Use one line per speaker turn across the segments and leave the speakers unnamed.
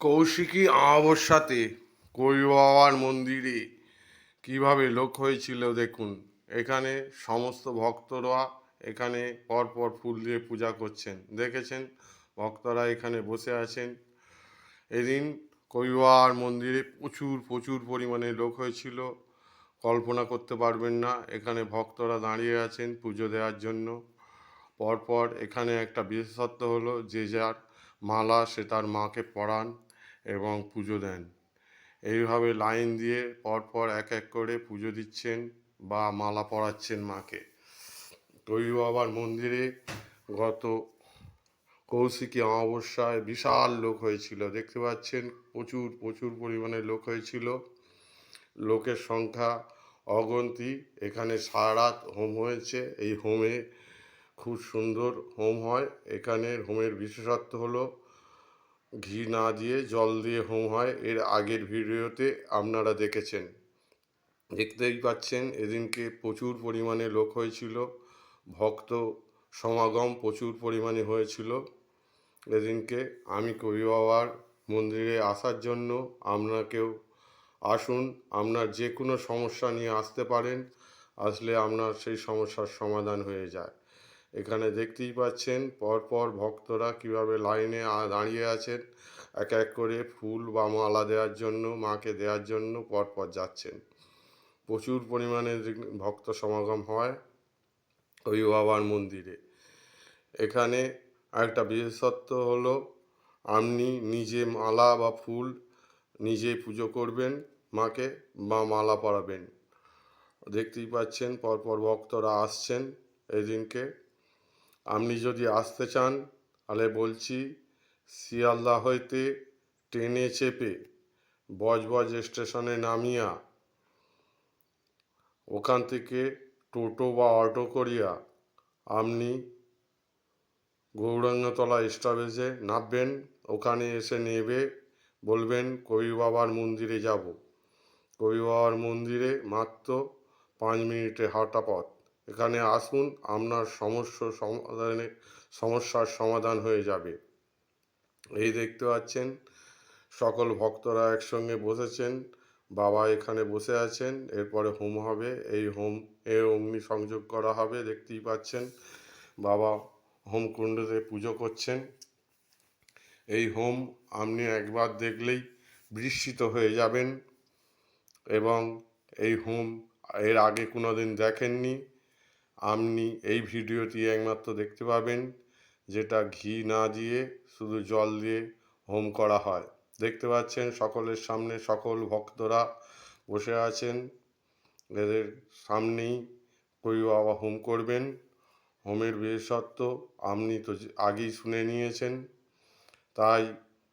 কৌশিকী অমাবস্যাতে কবি বাবার মন্দিরে কীভাবে লোক হয়েছিল দেখুন। এখানে সমস্ত ভক্তরা এখানে পরপর ফুল দিয়ে পূজা করছেন। দেখেছেন? ভক্তরা এখানে বসে আছেন। এদিন কবি বাবার মন্দিরে প্রচুর প্রচুর পরিমাণে লোক হয়েছিল। কল্পনা করতে পারবেন না, এখানে ভক্তরা দাঁড়িয়ে আছেন পুজো দেওয়ার জন্য। পরপর এখানে একটা বিশেষত্ব হলো, যে যার মালা সে তার মাকে পরান। এবং পুজো দেন। এইভাবে লাইন দিয়ে পরপর এক এক করে পুজো দিচ্ছেন বা মালা পরাচ্ছেন মাকে। কবি বাবার মন্দিরে গত কৌশিকী অমাবস্যায় বিশাল লোক হয়েছিল। দেখতে পাচ্ছেন, প্রচুর প্রচুর পরিমাণে লোক হয়েছিল। লোকের সংখ্যা অগন্তি। এখানে সারা রাত হোম হয়েছে। এই হোমে খুব সুন্দর হোম হয়। এখানের হোমের বিশেষত্ব হলো ঘি না দিয়ে জল দিয়ে হোম হয়, এর আগের ভিডিওতে আপনারা দেখেছেন। দেখতেই পাচ্ছেন, এদিনকে প্রচুর পরিমাণে লোক হয়েছিল, ভক্ত সমাগম প্রচুর পরিমাণে হয়েছিল। এদিনকে আমি কবি বাবার মন্দিরে আসার জন্য আপনাকেও আসুন, আপনার যে কোনো সমস্যা নিয়ে আসতে পারেন, আসলে আপনার সেই সমস্যার সমাধান হয়ে যায়। এখানে দেখতেই পাচ্ছেন, পরপর ভক্তরা কীভাবে লাইনে দাঁড়িয়ে আছেন। এক এক করে ফুল বা মালা দেওয়ার জন্য, মাকে দেওয়ার জন্য পরপর যাচ্ছেন। প্রচুর পরিমাণে ভক্ত সমাগম হয় ওই বাবার মন্দিরে। এখানে একটা বিশেষত্ব হলো, আপনি নিজে মালা বা ফুল নিজে পুজো করবেন, মাকে বা মালা পরাবেন। দেখতেই পাচ্ছেন, পরপর ভক্তরা আসছেন এই দিনকে আপনি যদি আসতে চান, তাহলে বলছি, শিয়ালদা হইতে ট্রেনে চেপে বজবজ স্টেশনে নামিয়া ওখান থেকে টোটো বা অটো করিয়া আপনি গৌরাঙ্গতলা স্টপেজে নামবেন। ওখানে এসে নেবে, বলবেন, কবি বাবার মন্দিরে যাব। কবি বাবার মন্দিরে মাত্র পাঁচ মিনিটে হাঁটা পথ। এখানে আসুন, আপনার সমস্যা সমাধানে, সমস্যার সমাধান হয়ে যাবে। এই দেখতে পাচ্ছেন, সকল ভক্তরা একসঙ্গে বসেছেন, বাবা এখানে বসে আছেন, এরপরে হোম হবে, এই হোম, এ অগ্নি সংযোগ করা হবে, দেখতেই পাচ্ছেন, বাবা হোম কুণ্ডতে পুজো করছেন। এই হোম আপনি একবার দেখলেই বিস্মিত হয়ে যাবেন এবং এই হোম এর আগে কোনো দিন দেখেননি। আপনি এই ভিডিওটি একমাত্র দেখতে পাবেন যেটা ঘি না দিয়ে শুধু জল দিয়ে হোম করা হয়। দেখতে পাচ্ছেন সকলের সামনে সকল ভক্তরা বসে আছেন। এদের সামনেই কবি বাবা হোম করবেন। হোমের বিশেষত্ব আপনি তো আগেই শুনে নিয়েছেন। তাই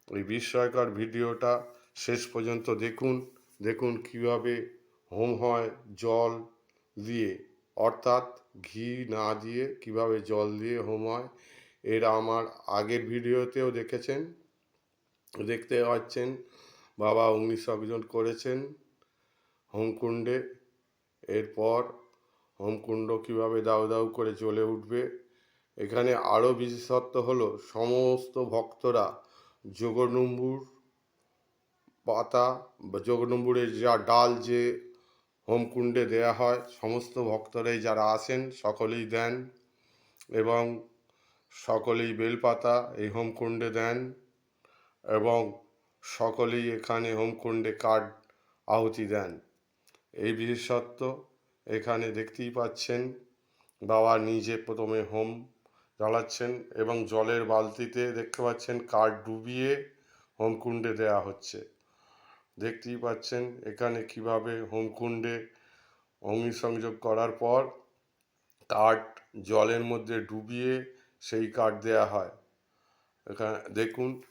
ওই বিস্ময়কর ভিডিওটা শেষ পর্যন্ত দেখুন। দেখুন কীভাবে হোম হয় জল দিয়ে। অর্থাৎ ঘি না দিয়ে কীভাবে জল দিয়ে হোম হয় এরা আমার আগের ভিডিওতেও দেখেছেন, দেখতে পাচ্ছেন। বাবা অগ্নি সংযোগ করেছেন হোমকুণ্ডে। এরপর হোমকুণ্ড কীভাবে দাউ দাউ করে জ্বলে উঠবে, এখানে আরও বিশেষত্ব হলো সমস্ত ভক্তরা যোগনম্বুর পাতা বা যোগনম্বুরের যা ডাল যে হোমকুণ্ডে দেয়া হয়। সমস্ত ভক্তরাই যারা আসেন সকলেই দেন এবং সকলেই বেলপাতা এই হোমকুণ্ডে দেন এবং সকলেই এখানে হোমকুণ্ডে কাঠ আহুতি দেন। এই বিশেষত্ব এখানে দেখতেই পাচ্ছেন। বাবা নিজে প্রথমে হোম জ্বালাচ্ছেন এবং জলের বালতিতে দেখতে পাচ্ছেন কাঠ ডুবিয়ে হোমকুণ্ডে দেয়া হচ্ছে। দেখতেই পাচ্ছেন এখানে কীভাবে হোমকুণ্ডে অগ্নিসংযোগ করার পর কাঠ জলের মধ্যে ডুবিয়ে সেই কাঠ দেয়া হয়। এখানে, দেখুন,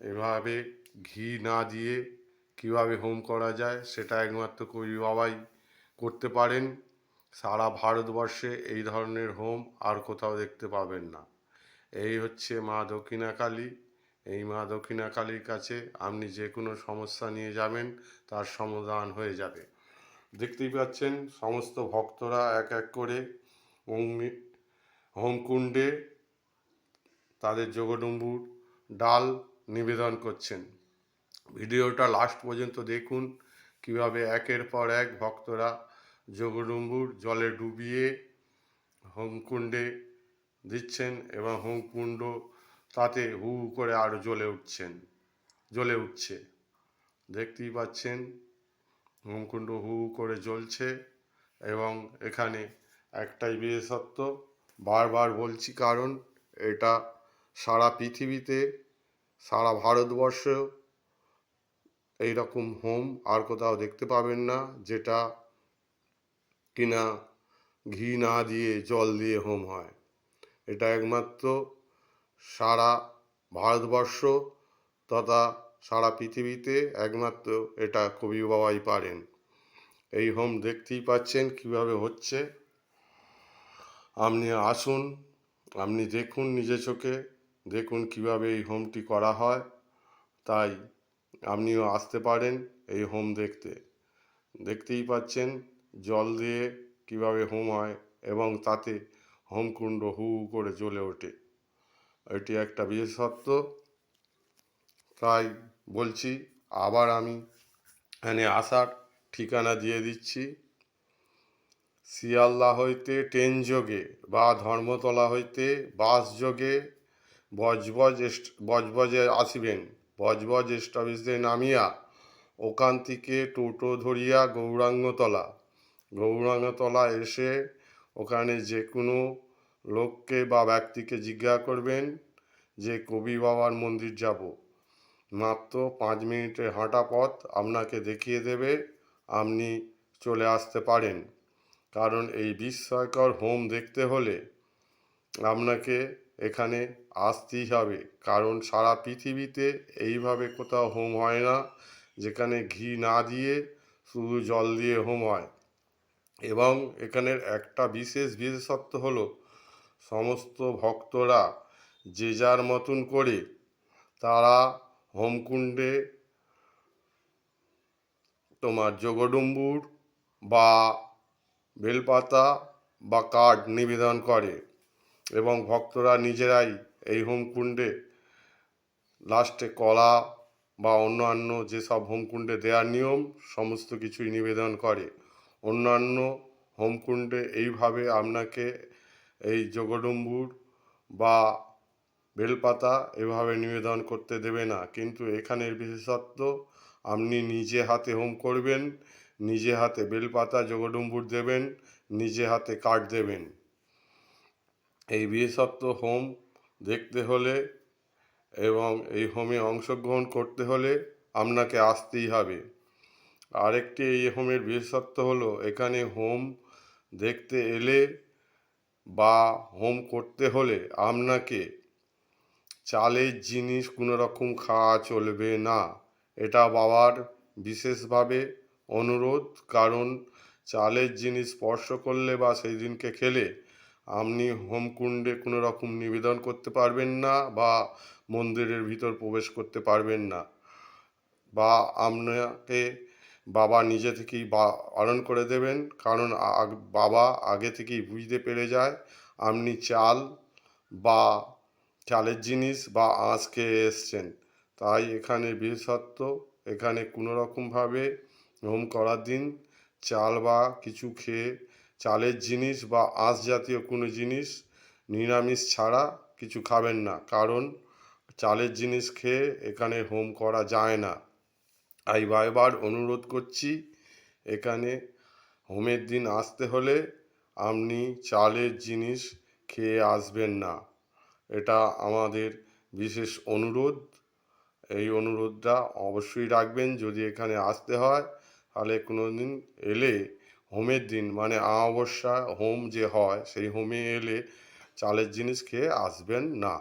এভাবে ঘি না দিয়ে কীভাবে হোম করা যায় সেটা একমাত্র কবি বাবাই করতে পারেন। সারা ভারতবর্ষে এই ধরনের হোম আর কোথাও দেখতে পাবেন না। এই হচ্ছে মা দক্ষিণাকালী। এই মা দক্ষিণাকালীর কাছে আপনি যে কোনো সমস্যা নিয়ে যাবেন, তার সমাধান হয়ে যাবে। দেখতেই পাচ্ছেন, সমস্ত ভক্তরা এক এক করে অগ্নি, হোমকুণ্ডে তাদের যোগডম্বুর ডাল নিবেদন করছেন। ভিডিওটা লাস্ট পর্যন্ত দেখুন, কীভাবে একের পর এক ভক্তরা যোগডুম্বুর জলে ডুবিয়ে হোমকুণ্ডে দিচ্ছেন এবং হোমকুণ্ড তাতে হু হু করে আরও জ্বলে উঠছেন, জ্বলে উঠছে। দেখতেই পাচ্ছেন হোমকুণ্ড হু হু করে জ্বলছে এবং এখানে একটাই বিশেষত্ব, বারবার বলছি কারণ এটা সারা পৃথিবীতে, সারা ভারতবর্ষ এই রকম হোম আর কোথাও দেখতে পাবেন না, যেটা কিনা ঘি না দিয়ে জল দিয়ে হোম হয়। এটা একমাত্র সারা ভারতবর্ষ তথা সারা পৃথিবীতে একমাত্র এটা কবি বাবাই পারেন। এই হোম দেখতেই পাচ্ছেন কীভাবে হচ্ছে। আপনি আসুন, আপনি দেখুন নিজে চোখে, দেখুন কীভাবে এই হোমটি করা হয়। তাই আপনিও আসতে পারেন এই হোম দেখতে। দেখতেই পাচ্ছেন জল দিয়ে কীভাবে হোম হয় এবং তাতে হোমকুণ্ড হু করে জ্বলে ওঠে। এটি একটা বিশেষত্ব। তাই বলছি, আবার আমি এখানে আসার ঠিকানা দিয়ে দিচ্ছি। শিয়ালদা হইতে ট্রেন যোগে বা ধর্মতলা হইতে বাস যোগে বজবজ বজবজে আসিবেন। বজবজ স্টপেজে নামিয়া ওখান থেকে টোটো ধরিয়া গৌরাঙ্গতলা। গৌরাঙ্গতলা এসে ওখানে যে কোনো লোককে বা ব্যক্তিকে জিজ্ঞাসা করবেন যে, কবি বাবার মন্দির যাব। মাত্র পাঁচ মিনিটের হাঁটা পথ আপনাকে দেখিয়ে দেবে, আপনি চলে আসতে পারেন। কারণ এই বিস্ময়কর হোম দেখতে হলে আপনাকে এখানে আসতেই হবে। কারণ সারা পৃথিবীতে এইভাবে কোথাও হোম হয় না, যেখানে ঘি না দিয়ে শুধু জল দিয়ে হোম হয়। এবং এখানের একটা বিশেষ বিশেষত্ব হলো সমস্ত ভক্তরা যে যার মতন করে তারা হোমকুণ্ডে তোমার যোগডুম্বুর বা বেলপাতা বা কাঠ নিবেদন করে এবং ভক্তরা নিজেরাই এই হোমকুণ্ডে লাস্টে কলা বা অন্যান্য যেসব হোমকুণ্ডে দেওয়ার নিয়ম সমস্ত কিছুই নিবেদন করে। অন্যান্য হোমকুণ্ডে এইভাবে আপনাকে এই যোগডুম্বুর বা বেলপাতা এভাবে নিবেদন করতে দেবে না। কিন্তু এখানের বিশেষত্ব, আপনি নিজে হাতে হোম করবেন, নিজে হাতে বেলপাতা যোগডুম্বুর দেবেন, নিজে হাতে কাঠ দেবেন। এই বিশেষত্ব হোম দেখতে হলে এবং এই হোমে অংশগ্রহণ করতে হলে আপনাকে আসতেই হবে। আরেকটি এই হোমের বিশেষত্ব হলো, এখানে হোম দেখতে এলে বা হোম করতে হলে আপনাকে চালের জিনিস কোনো রকম খাওয়া চলবে না। এটা বাবার বিশেষভাবে অনুরোধ, কারণ চালের জিনিস স্পর্শ করলে বা সেই দিনকে খেলে আপনি হোমকুণ্ডে কোনো রকম নিবেদন করতে পারবেন না বা মন্দিরের ভিতর প্রবেশ করতে পারবেন না। বা আপনাকে বাবা নিজে থেকেই বা- বারণ করে দেবেন। কারণ বাবা আগে থেকেই বুঝতে পেরে যায় আপনি চাল বা চালের জিনিস বা আঁশ খেয়ে এসছেন। তাই এখানে বিশেষত্ব, এখানে কোনো রকমভাবে হোম করার দিন চাল বা কিছু খেয়ে চালের জিনিস বা আঁশ জাতীয় কোনো জিনিস নিরামিষ ছাড়া কিছু খাবেন না। কারণ চালের জিনিস খেয়ে এখানে হোম করা যায় না। আমি বারবার অনুরোধ করছি, এখানে হোমের দিন আসতে হলে আপনি চালের জিনিস খেয়ে আসবেন না। এটা আমাদের বিশেষ অনুরোধ। এই অনুরোধটা অবশ্যই রাখবেন, যদি এখানে আসতে হয়, তাহলে কোনো দিন এলে হোমের দিন মানে অমাবস্যা হোম যে হয়, সেই হোমে এলে চালের জিনিস খেয়ে আসবেন না।